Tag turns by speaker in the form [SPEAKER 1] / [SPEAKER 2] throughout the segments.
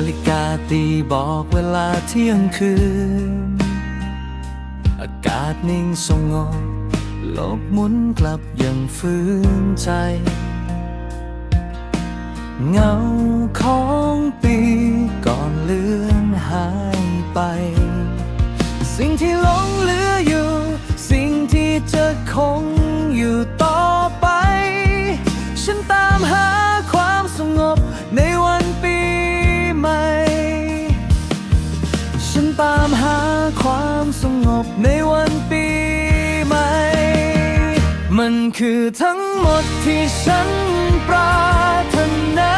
[SPEAKER 1] ที่บอกเวลาเที่ยงคืน อากาศนิ่งสงบโลกหมุนกลับยังฟื้นใจ เงาของปีก่อนเลือนหายไป สิ่งที่หลงเหลืออยู่ สิ่งที่จะคงาความสงบในวันปีใหม่ มันคือทั้งหมดที่ฉันปรารถนา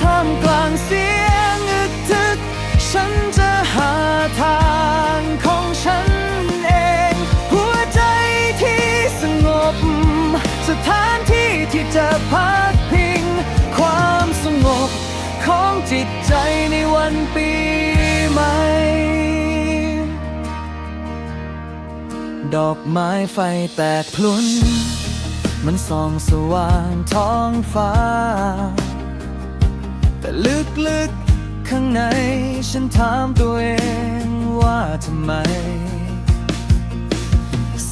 [SPEAKER 1] ท่ามกลางเสียงอึกทึก ฉันจะหาทางของฉันเอง หัวใจที่สงบ สถานที่ที่จะพักพิง ความสงบของจิตใจในวันปี ดอกไม้ไฟแตกพลุน มันส่องสว่างท้องฟ้า แต่ลึกๆข้างในฉันถามตัวเองว่าทำไม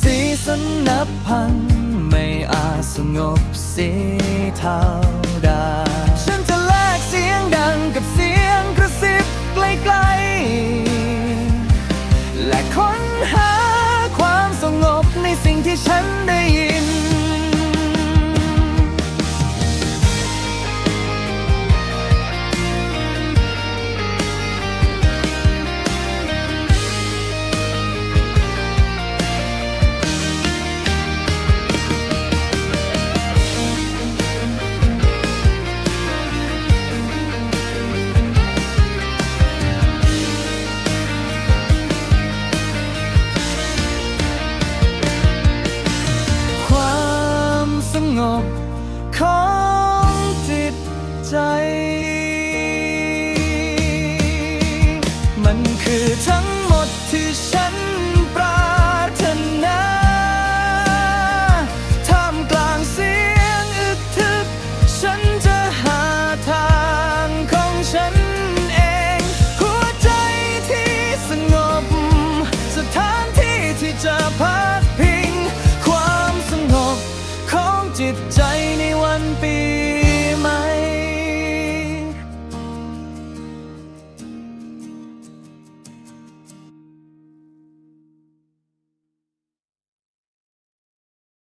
[SPEAKER 1] สีสันนับพันไม่อาจสงบสีเท่าได้ งที่ฉันได้ยิน ใจ มันคือทั้งหมดที่ฉันปรารถนาท่ามกลางเสียงอึกทึก ฉันจะหาทางของฉันเอง หัวใจที่สงบ สถานที่ที่จะพักพิง ความสงบของจิตใจ